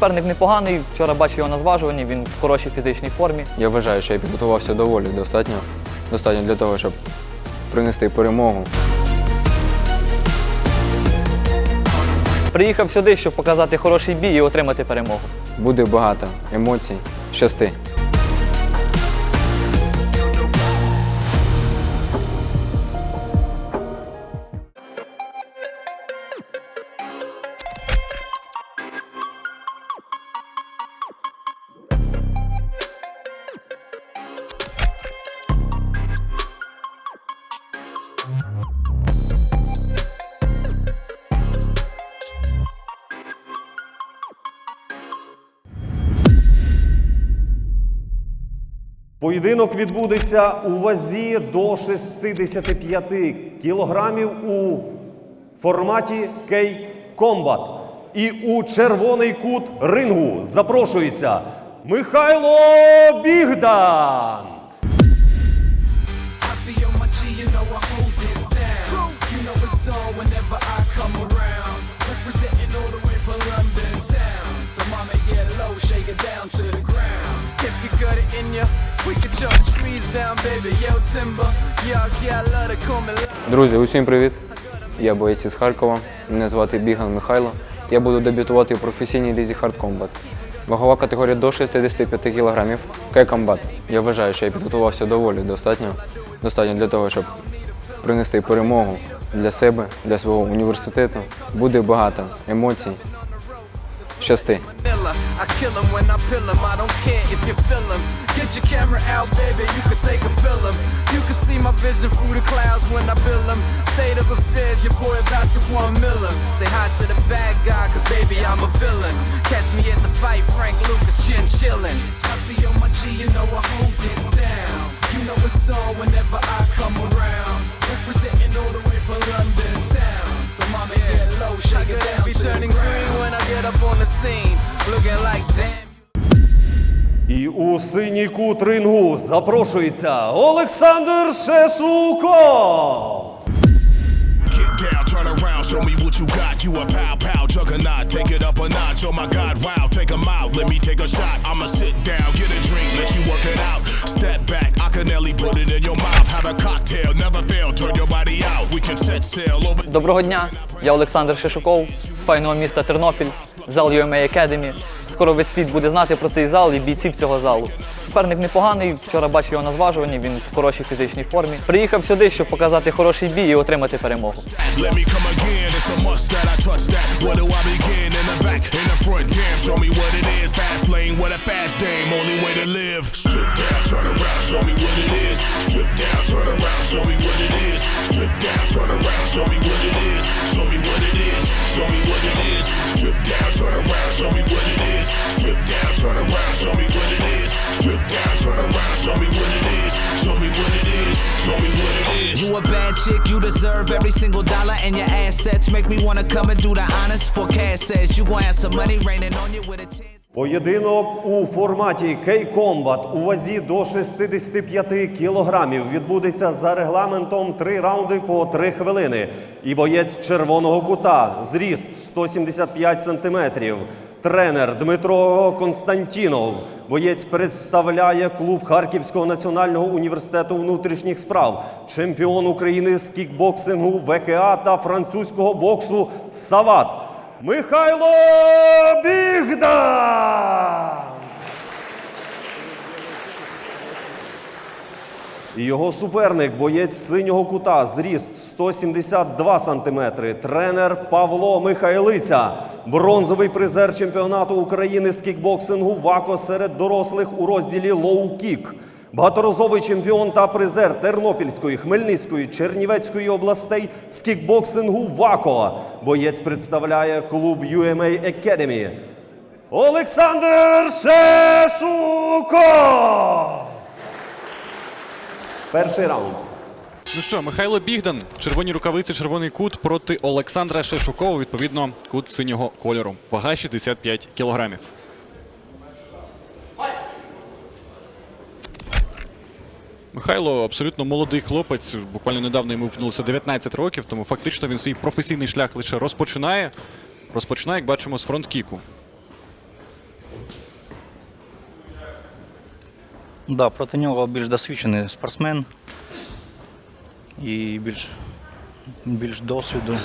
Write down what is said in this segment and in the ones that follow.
Суперник непоганий. Вчора бачив його на зважуванні, він в хорошій фізичній формі. Я вважаю, що я підготувався доволі достатньо. Достатньо для того, щоб принести перемогу. Приїхав сюди, щоб показати хороший бій і отримати перемогу. Буде багато емоцій. Щасти. Поєдинок відбудеться у вазі до 65 кілограмів у форматі Кей-Комбат. І у червоний кут рингу запрошується Михайло Бігдан. down. To the ground. If you Друзі, усім привіт! Я боєць із Харкова. Мене звати Біган Михайло. Я буду дебютувати у професійній лізі Hard Combat. Вагова категорія до 65 кг. К-комбат. Я вважаю, що я підготувався доволі достатньо. Достатньо для того, щоб принести перемогу для себе, для свого університету. Буде багато емоцій. Щасти! I kill 'em when I pill 'em. I don't care if you feel 'em. Get your camera out, baby. You can take a film. You can see my vision through the clouds when I build 'em. State of affairs, your boy about to one million. Say hi to the bad guy, cause baby, I'm a villain. Catch me at the fight, Frank Lucas, chin chillin'. I be on my G, you know I hold this down. You know it's on whenever I come around. Representing all the way from London town. So mama get low, shake it down. Be turning green when I get up on the scene. І у синій кут рингу запрошується Олександр Шешуков. Show me what you got. You a pow pow juggernaut, take it up a notch. Oh my god, wow, take 'em out. Let me take a shot. I'ma sit down, get a drink, let you work it out. Step back, I can nearly put it in your mouth. Have a cocktail, never fail, turn your body out. We can set sail over. Доброго дня, я Олександр Шишуков з файного міста Тернопіль, зал UMA Academy. Скоро весь світ буде знати про цей зал і бійців цього залу. Суперник непоганий. Вчора бачив його на зважуванні, він в хорошій фізичній формі. Приїхав сюди, щоб показати хороший бій і отримати перемогу. Let me come again, a must that I touch that. Where do I begin? In the back, in the front, damn, show me what it is. Fast lane, what a fast dame, only way to live. Strip down, turn around, show me what it is. Strip down, turn around, show me what it is. Strip down, turn around, show me what it is. Show me what it is. Show me what it is. Strip down, turn around, show me what it is. Strip down, turn around, show me what it is. Strip down, turn around, show me what it is. Show me what it is. Show me what it is. You a bad chick, you deserve every single dollar, and your assets make me wanna come and do the honors. For cash says you gon' have some money raining on you with a chance. Поєдинок у форматі Кей-Комбат у вазі до 65 кілограмів відбудеться за регламентом 3 раунди по 3 хвилини. І боєць червоного кута, зріст 175 сантиметрів. Тренер Дмитро Константінов. Боєць представляє клуб Харківського національного університету внутрішніх справ, чемпіон України з кікбоксингу ВКА та французького боксу Сават. Михайло Бігдан! І його суперник, боєць синього кута, зріст 172 сантиметри. Тренер Павло Михайлиця, бронзовий призер чемпіонату України з кікбоксингу ВАКО серед дорослих у розділі лоу-кік. Багаторазовий чемпіон та призер Тернопільської, Хмельницької, Чернівецької областей з кікбоксингу ВАКО. Боєць представляє клуб UMA Academy. Олександр Шешуков! Перший раунд. Ну що, Михайло Бігдан, червоні рукавиці, червоний кут проти Олександра Шешукова. Відповідно, кут синього кольору. Вага 65 кілограмів. Михайло абсолютно молодий хлопець. Буквально недавно йому впнулося 19 років, тому фактично він свій професійний шлях лише розпочинає. Розпочинає, як бачимо, з фронткіку. Да, проти нього більш досвідчений спортсмен і більш, більш досвіду,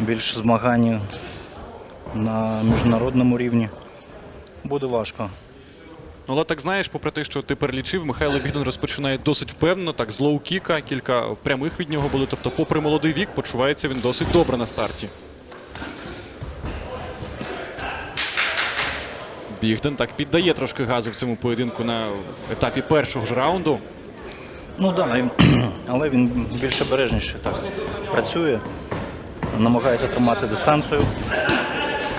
більш змагань на міжнародному рівні. Буде важко. Ну, але так знаєш, попри те, що ти перелічив, Михайло Бігдан розпочинає досить впевнено, так, з лоу-кіка, кілька прямих від нього були. Тобто, попри молодий вік, почувається він досить добре на старті. Бігдан так піддає трошки газу в цьому поєдинку на етапі першого ж раунду. Ну так, да, але він більш обережніше так працює, намагається тримати дистанцію.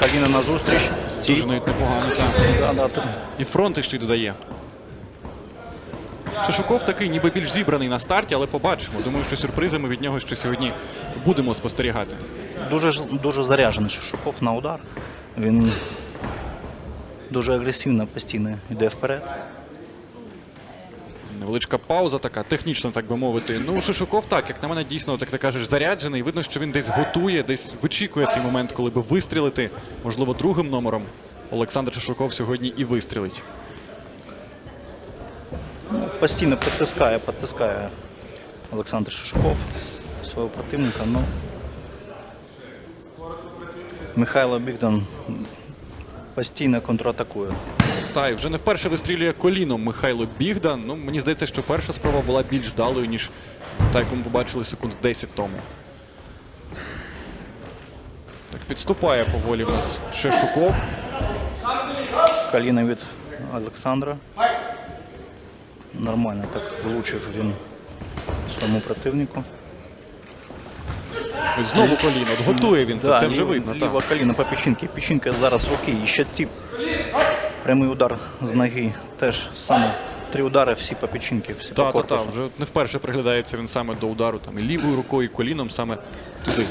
Каліна на зустріч. Дуже навіть непогано. Так. Да, да, ти- І фронти ще й додає. Шишуков такий, ніби більш зібраний на старті, але побачимо. Думаю, що сюрпризами від нього ще сьогодні будемо спостерігати. Дуже, дуже заряджений Шишуков на удар. Він дуже агресивно постійно йде вперед. Невеличка пауза така, технічна, так би мовити. Ну, Шишуков так, як на мене, дійсно, так ти кажеш, заряджений. Видно, що він десь готує, десь вичікує цей момент, коли би вистрілити, можливо, другим номером. Олександр Шишуков сьогодні і вистрілить. Ну, постійно підтискає, підтискає Олександр Шишуков свого противника. Ну, Михайло Бігдан постійно контратакує. Та й вже не вперше вистрілює коліном Михайло Бігдан. Ну, мені здається, що перша спроба була більш вдалою, ніж та, яку ми побачили секунд 10 тому. Так, підступає поволі в нас Шишуков. Каліна від Олександра. Нормально так влучив він своєму противнику. Ось знову коліно. От готує він це, Да, це вже ліва, видно. Ліва коліна по печінки. Печінка зараз руки і ще тип. Прямий удар з ноги. Теж саме три удари всі по печінки, всі по Так, так, корпусу. так. Вже не вперше приглядається він саме до удару там і лівою рукою, і коліном саме туди.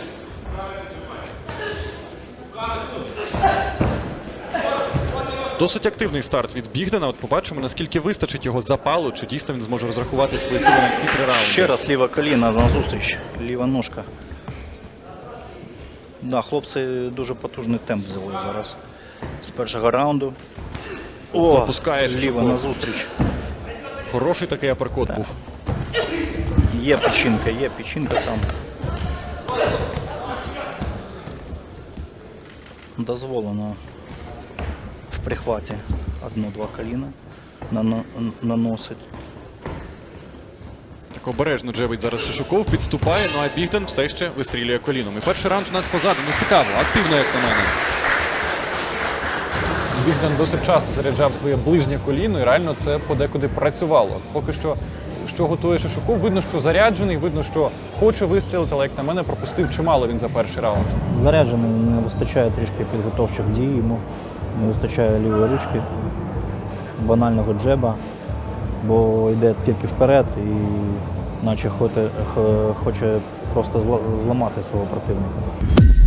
Досить активний старт від Бігдена. От побачимо, наскільки вистачить його запалу, чи дійсно він зможе розрахувати свої сили на всі три раунди. Ще раз ліва коліна на зустріч. Ліва ножка. Да, хлопці дуже потужний темп взяли зараз. З першого раунду. О, Пропускає ліва Шишуков. на зустріч. Хороший такий апперкот був. Є печінка, є печінка там. Дозволено в прихваті одну-два коліна наносить. Так обережно джебить зараз Шишуков, підступає, ну а Бігден все ще вистрілює коліном. І перший раунд у нас позаду. Ну цікаво, активно, як на мене. Бігдан досить часто заряджав своє ближнє коліно, і реально це подекуди працювало. Поки що, що готує Шишуков, видно, що заряджений, видно, що хоче вистрілити, але як на мене пропустив чимало він за перший раунд. Заряджений, не вистачає трішки підготовчих дій йому, не вистачає лівої ручки, банального джеба, бо йде тільки вперед і наче хоче просто зламати свого противника.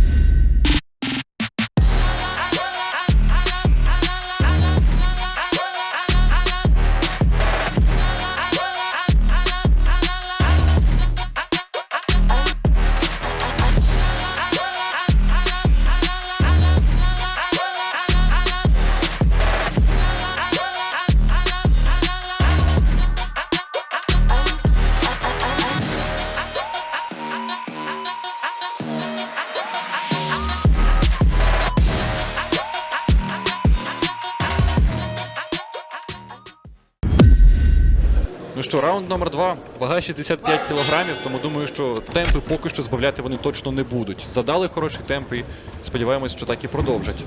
Що, раунд номер два. Вага 65 кілограмів, тому думаю, що темпи поки що збавляти вони точно не будуть. Задали хороший темп і сподіваємось, що так і продовжать.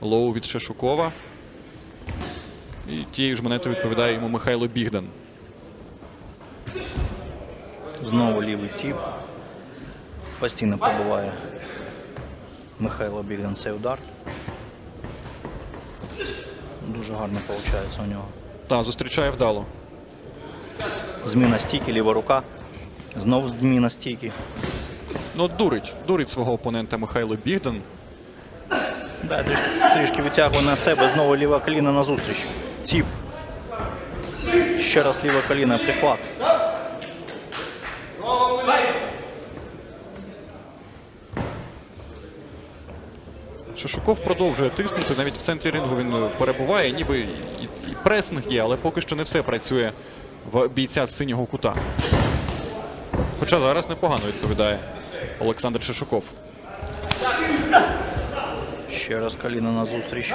Лоу від Шишукова. І тією ж монетою відповідає йому Михайло Бігдан. Знову лівий тіп. Постійно пробиває Михайло Бігдан цей удар. Дуже гарно виходить у нього. Так, зустрічає вдало. Зміна стійки, ліва рука. Знову зміна стійки. Ну, дурить, дурить свого опонента Михайло Бігдан. Да, трішки, трішки витягує на себе, знову ліва коліна назустріч. Тіп. Ще раз ліва коліна, прихват. Шишуков продовжує тиснути. Навіть в центрі рингу він е, перебуває, ніби і, і пресинг є, але поки що не все працює в бійця з синього кута. Хоча зараз непогано відповідає Олександр Шишуков. Ще раз коліна на зустріч.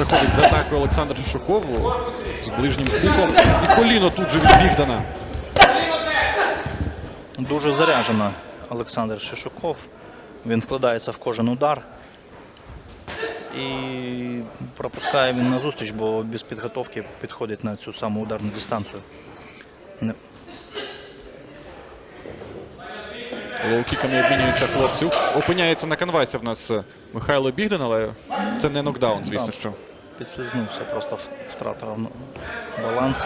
Заходить з атакою Олександр Шишуков з ближнім кутом. І коліно тут же від Бігдана. Дуже заряджено Олександр Шишуков. Він вкладається в кожен удар. І пропускає він на зустріч, бо без підготовки підходить на цю саму ударну дистанцію. Лоукіками обмінюються хлопці. Опиняється на канвасі в нас Михайло Бігдан, але це не нокдаун, звісно, що. Підслизнувся, просто в- втратив баланс.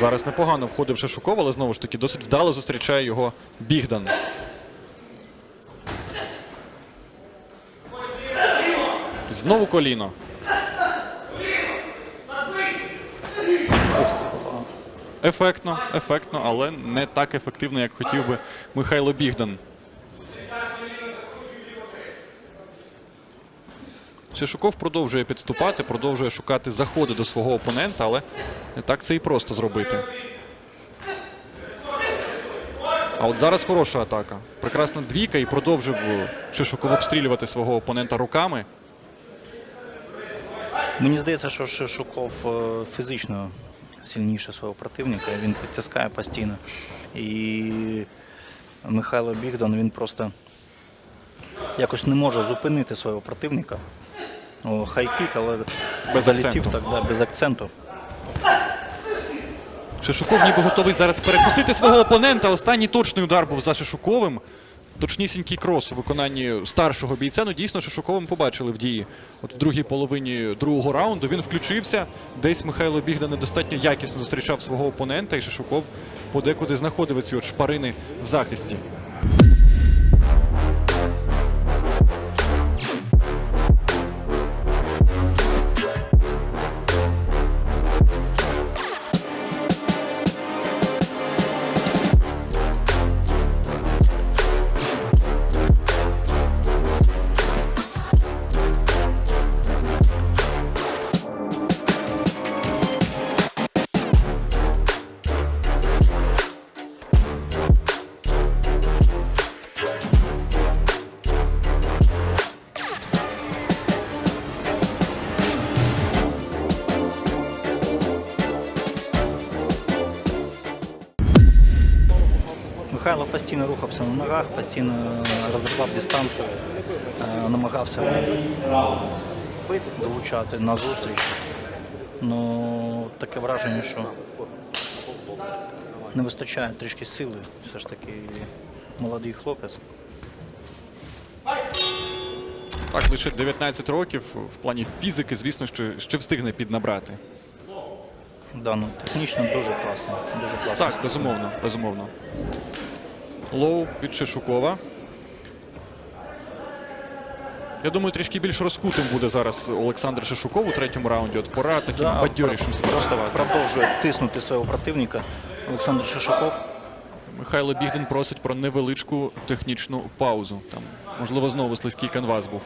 Зараз непогано входив Шишуков, але знову ж таки досить вдало зустрічає його Бігдан. Знову коліно. Ефектно, ефектно, але не так ефективно, як хотів би Михайло Бігдан. Шишуков продовжує підступати, продовжує шукати заходи до свого опонента, але так це і просто зробити. А от зараз хороша атака. Прекрасна двійка і продовжив Шишуков обстрілювати свого опонента руками. Мені здається, що Шишуков е, фізично сильніше свого противника. Він підтискає постійно. І Михайло Бігдан він просто якось не може зупинити свого противника. О, хайкік, але Без залетів так, да, без акценту. Шишуков ніби готовий зараз перекусити свого опонента. Останній точний удар був за Шишуковим. Точнісінький крос у виконанні старшого бійця. Ну дійсно Шишуковим побачили в дії. От в другій половині другого раунду він включився. Десь Михайло Бігда недостатньо якісно зустрічав свого опонента, і Шишуков подекуди знаходив ці от шпарини в захисті. Постійно на ногах, постійно розривав дистанцію, е, намагався долучати на зустріч. Ну, таке враження, що не вистачає трішки сили. Все ж таки молодий хлопець. Так, лише 19 років в плані фізики, звісно, що ще встигне піднабрати. Да, ну, технічно дуже класно. Дуже класно. Так, безумовно, безумовно. Лоу від Шишукова. Я думаю, трішки більш розкутим буде зараз Олександр Шишуков у третьому раунді. От пора таким Да, бадьорішим себе поставати. продовжує тиснути свого противника Олександр Шишаков. Михайло Бігден просить про невеличку технічну паузу. Там, можливо, знову слизький канвас був.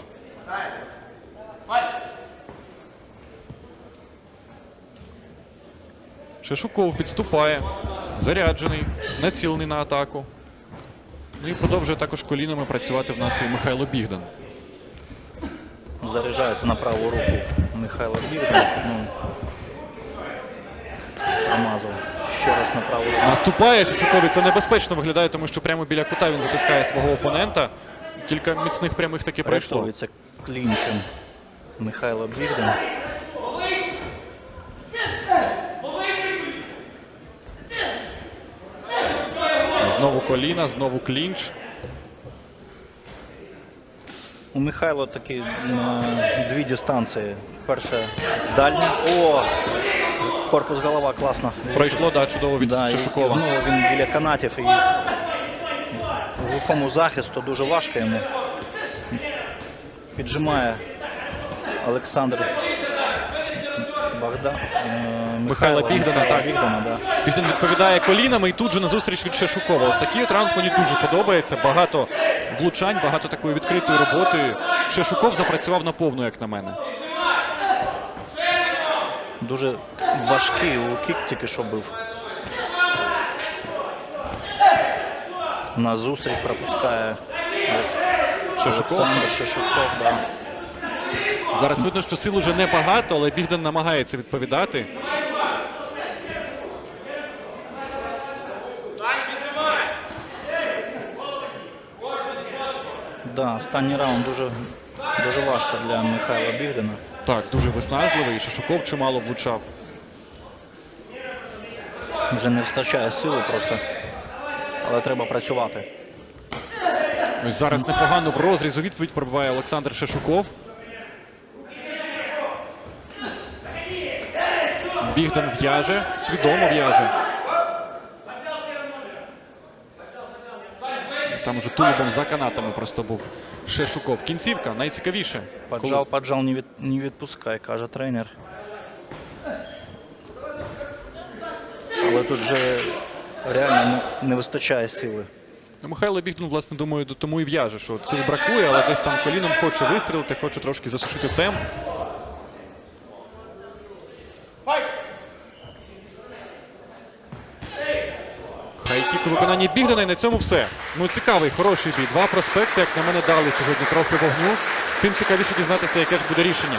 Шишуков підступає, заряджений, націлений на атаку. Ну і продовжує також колінами працювати в нас і Михайло Бігдан. Заряджається на праву руку Михайло Бігдан. Ну, промазав. Ще раз на праву руку. Наступає Шишукові. Це небезпечно виглядає, тому що прямо біля кута він затискає свого опонента. Кілька міцних прямих таки пройшло. Рятується клінчем Михайло Бігдан. Знову коліна, знову клінч. У Михайло такі на дві дистанції. Перша дальня. О! Корпус голова класно. Пройшло, да, чудово від Да, і, і знову він біля канатів і глухому захисту дуже важко йому. Піджимає Олександр Богдан. е, Михайла Бігдана, Михайла так. Бігдана, да. Бігдан відповідає колінами і тут же назустріч від Шешукова. От такий от раунд мені дуже подобається. Багато влучань, багато такої відкритої роботи. Шешуков запрацював на повну, як на мене. Дуже важкий лукік тільки що був. На зустріч пропускає Шешуков. Олександр Шишуков. Да. Зараз видно, що сил уже небагато, але Бігдан намагається відповідати. Да, останній раунд дуже, дуже важко для Михайла Бігдана. Так, дуже виснажливий. Шешуков чимало влучав. Вже не вистачає сили просто. Але треба працювати. Ось зараз непогано в розрізу відповідь пробиває Олександр Шешуков. Бігдан в'яже, свідомо в'яже. Там уже тулубом за канатами просто був Шешуков. Кінцівка найцікавіше. Поджал, поджал, не, від, не відпускай, каже тренер. Але тут вже реально не, вистачає сили. Ну, Михайло Бігдан, власне, думаю, до- тому і в'яже, що сил бракує, але десь там коліном хоче вистрілити, хоче трошки засушити темп. Хайкік у виконанні Бігдана і на цьому все. Ну цікавий, хороший бій. Два проспекти, як на мене, дали сьогодні трохи вогню. Тим цікавіше дізнатися, яке ж буде рішення.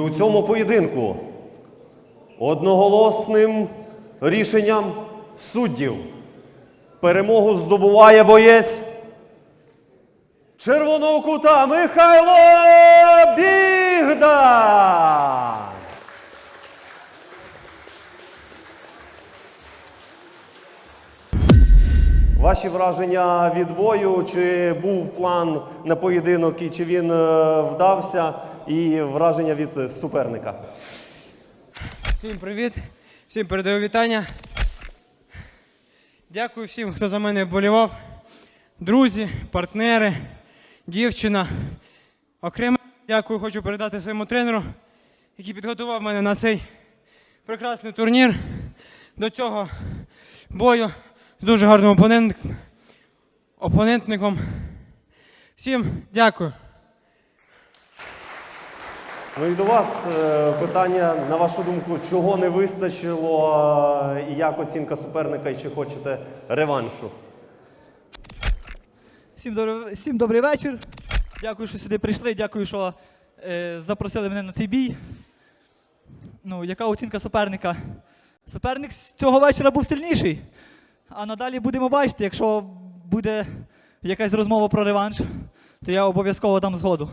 У цьому поєдинку одноголосним рішенням суддів. Перемогу здобуває боєць червоного кута Михайло Бігдан. Ваші враження від бою, чи був план на поєдинок і чи він е, вдався, і враження від суперника? Всім привіт, всім передаю вітання. Дякую всім, хто за мене вболівав. Друзі, партнери, дівчина. Окремо дякую, хочу передати своєму тренеру, який підготував мене на цей прекрасний турнір до цього бою з дуже гарним опонент... опонентником. Всім дякую. Ну і до вас е, питання, на вашу думку, чого не вистачило, е, і як оцінка суперника, і чи хочете реваншу? Всім добрий, всім добрий вечір. Дякую, що сюди прийшли. Дякую, що е, запросили мене на цей бій. Ну, яка оцінка суперника? Суперник цього вечора був сильніший. А надалі будемо бачити, якщо буде якась розмова про реванш, то я обов'язково дам згоду.